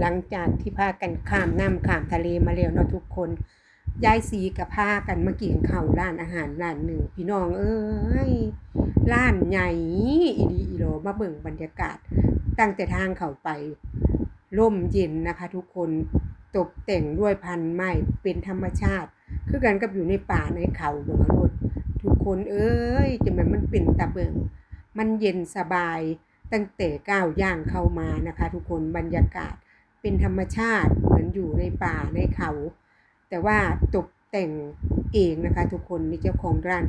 หลังจากที่พากันข้ามน้ำข้ามทะเลมาแล้วเนาะทุกคนยายสีกับพากันมากินข้าวร้านอาหารร้านหนึ่งพี่น้องเอ้ยร้านใหญ่อีดีอีโลมาเบิ่งบรรยากาศ ตั้งแต่ทางเข้าไปร่มเย็นนะคะทุกคนตกแต่งด้วยพันไม้เป็นธรรมชาติ คือกันกับอยู่ในป่าในเขาเบิ่งเอาโลดทุกคนเอ้ยจะแม่นมันเป็นตาเบิงมันเย็นสบายตั้งแต่ก้าวย่างเข้ามานะคะ ทุกคนบรรยากาศ เป็นธรรมชาติเหมือนอยู่ในป่าในเขา แต่ว่าตกแต่งเองนะคะ ทุกคนนี่เจ้าของร้าน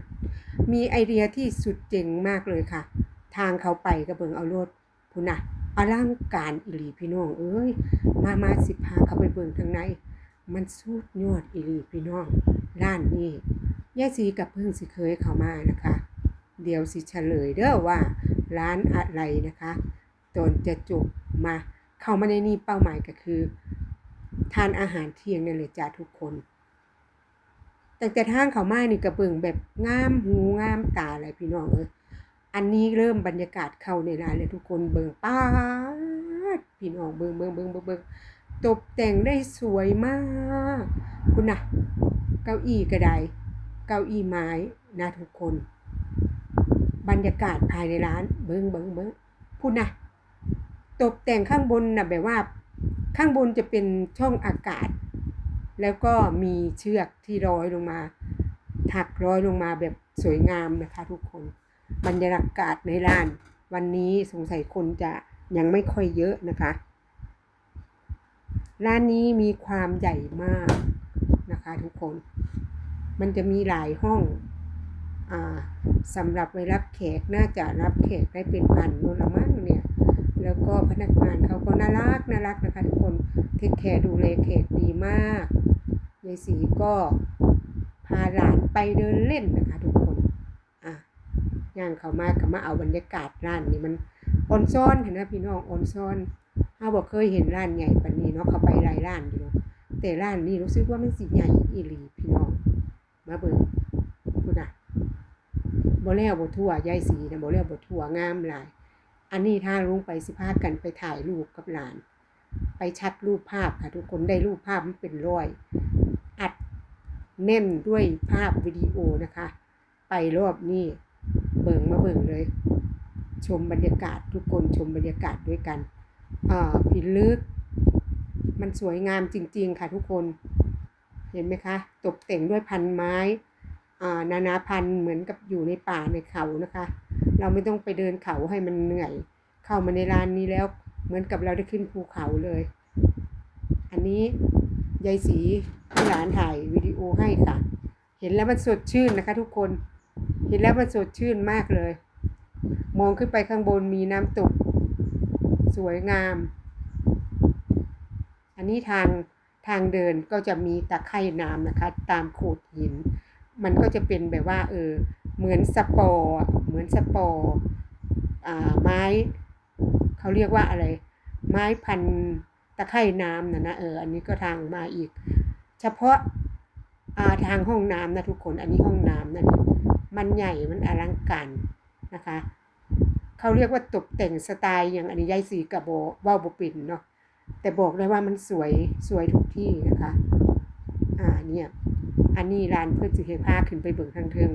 มีไอเดียที่สุดเจ๋งมากเลยค่ะ ทางเขาไปกระเบิงเอารถพุนะอลังการอิลีพี่น้อง เอ้ย มามาสิพาเขาไปเบิงทางในมันสุดยอดอิลีพี่น้องร้านนี้ยายสีกับเพิ่งสิเคยเข้ามานะคะ เดี๋ยวสิเฉลยเด้อว่าร้านอะไรนะคะ ตนจะจบมา เข้ามาในนี่เป้าหมายก็คือ ทานอาหารเที่ยงนั่นเลยจ้าทุกคนแต่แต่ทางเขามานี่กระเบิงแบบงามหูงามตาเลยพี่น้องเอ้ยอันนี้เริ่มบรรยากาศเข้าในร้านเลยทุกคนเบิงป้าดพี่น้องเบิงเบิงเบิงเบิงเบิงตกแต่งได้สวยมาก คุณนะเก้าอี้กระไดเก้าอี้ไม้นะทุกคน บรรยากาศภายในร้าน เบิงเบิงเบิงพูดนะ ตกแต่งข้างบนนะแบบว่าข้างบนจะเป็นช่องอากาศ แล้วก็มีเชือกที่ร้อยลงมา ถักร้อยลงมาแบบสวยงามนะคะ ทุกคน บรรยากาศในร้าน วันนี้สงสัยคนจะยังไม่ค่อยเยอะนะคะ ร้านนี้มีความใหญ่มากนะคะ ทุกคน มันจะมีหลายห้องอสำหรับไว้รับแขกน่าจะรับแขกได้เป็นพันโน่นละมั้งเนี่ย แล้วก็พนักงานเขาก็น่ารักน่ารักนะคะทุกคนเทคแคร์ดูแลแขกดีมากยายสีก็พาหลานไปเดินเล่นนะคะทุกคนอะย่างเขามากับมาเอาบรรยากาศร้านนี่มันออนซ่อนเห็นไหมพี่น้องออนซ่อนเฮาบอกเคยเห็นร้านใหญ่ปานนี้เนาะเขาไปหลายร้านอยู่แต่ร้านนี้รู้สึกว่ามันสิใหญ่อีหลีพี่น้องมาเบิ่งพุ่นน่ะบ่แล้วบ่ทั่วยายสีนะบ่แล้วบ่ทั่วงามหลาย อันนี้ถ้าลุงไปสิพากันไปถ่ายรูปกับหลาน ไปชัดรูปภาพค่ะ ทุกคนได้รูปภาพมันเป็นร้อย อัดแน่นด้วยภาพวิดีโอนะคะ ไปรอบนี้เบิ่งมาเบิ่งเลย ชมบรรยากาศทุกคนชมบรรยากาศด้วยกันอ่าพิลึก มันสวยงามจริง ๆ ค่ะทุกคน เห็นไหมคะ ตกแต่งด้วยพันไม้อ่านานาพันธุ์เหมือนกับอยู่ในป่าในเขานะคะ เราไม่ต้องไปเดินเขาให้มันเหนื่อย เข้ามาในร้านนี้แล้ว เหมือนกับเราได้ขึ้นภูเขาเลย อันนี้ยายสีที่หลานถ่ายวิดีโอให้ค่ะ เห็นแล้วมันสดชื่นนะคะ ทุกคน เห็นแล้วมันสดชื่นมากเลย มองขึ้นไปข้างบนมีน้ำตก สวยงาม อันนี้ทางทางเดินก็จะมีตะไคร่น้ำนะคะ ตามโขดหิน มันก็จะเป็นแบบว่า เออ เหมือนสปอร์เหมือนสปอร์อ่าไม้เขาเรียกว่าอะไร ไม้พันตะไคร่น้ำนะนะเอออันนี้ก็ทางมาอีก เฉพาะาทางห้องน้ำนะทุกคนอันนี้ห้องน้ำนั่นมันใหญ่มันอลังการนะคะเขาเรียกว่าตกแต่งสไตล์อย่างอันนี้ยายสีกับโบว่าวบปินเนาะแต่บอกเลยว่ามันสวยสวยทุกที่นะคะอ่าเนี่ยอันนี้ร้านเพื่อจะเห็นผ้าขึ้นไปเบิ่งทางเทิง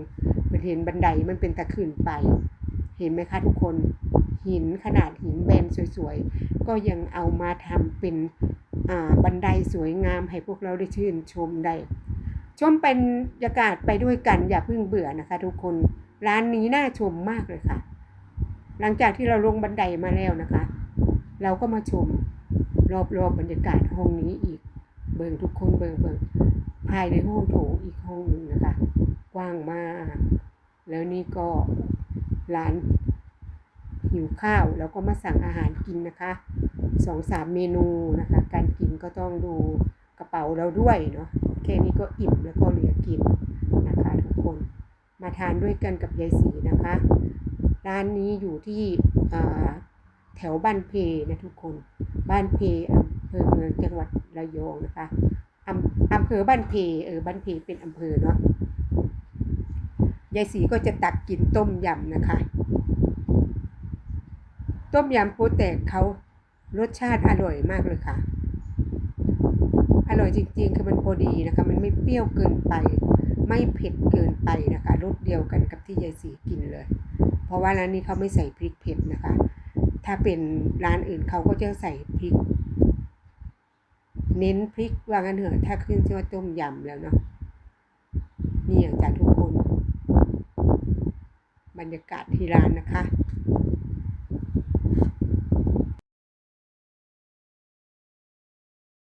เห็นบันไดมันเป็นตะขึ้นไป เห็นไหมคะทุกคน หินขนาดหินแบนสวยๆ ก็ยังเอามาทำเป็นบันไดสวยงามให้พวกเราได้ชื่นชมได้ ชมเป็นบรรยากาศไปด้วยกันอย่าเพิ่งเบื่อนะคะ ทุกคน ร้านนี้น่าชมมากเลยค่ะ หลังจากที่เราลงบันไดมาแล้วนะคะ เราก็มาชมรอบๆบบรรยากาศห้องนี้อีก เบิ่งทุกคนเบิ่งเบิ่งภายในห้องโถงอีกห้องหนึ่งนะคะ กว้างมาก แล้วนี่ก็ร้านหิวข้าวแล้วก็มาสั่งอาหารกินนะคะสองสามเมนูนะคะ การกินก็ต้องดูกระเป๋าเราด้วยเนาะแค่นี้ก็อิ่มแล้วก็เหลือกินนะคะทุกคนมาทานด้วยกันกับยายศรีนะคะ ร้านนี้อยู่ที่แถวบ้านเพนะทุกคน บ้านเพอำเภอเมืองจังหวัดระยองนะคะอำอำเภอบ้านเพเออบ้านเพเป็นอำเภอเนาะ ยายศรีก็จะตักกินต้มยำนะคะ ต้มยำโป๊แตกเขารสชาติอร่อยมากเลยค่ะ อร่อยจริงๆ คือมันพอดีนะคะ มันไม่เปรี้ยวเกินไป ไม่เผ็ดเกินไปนะคะรสเดียวกันกับที่ยายสีกินเลย เพราะว่าร้านนี้เขาไม่ใส่พริกเผ็ดนะคะ ถ้าเป็นร้านอื่นเขาก็จะใส่พริก เน้นพริกว่างั้นเถอะถ้าขึ้นชื่อว่าต้มยำแล้วเนาะนี่อาจารย์ทุกคน บรรยากาศที่ร้านนะคะ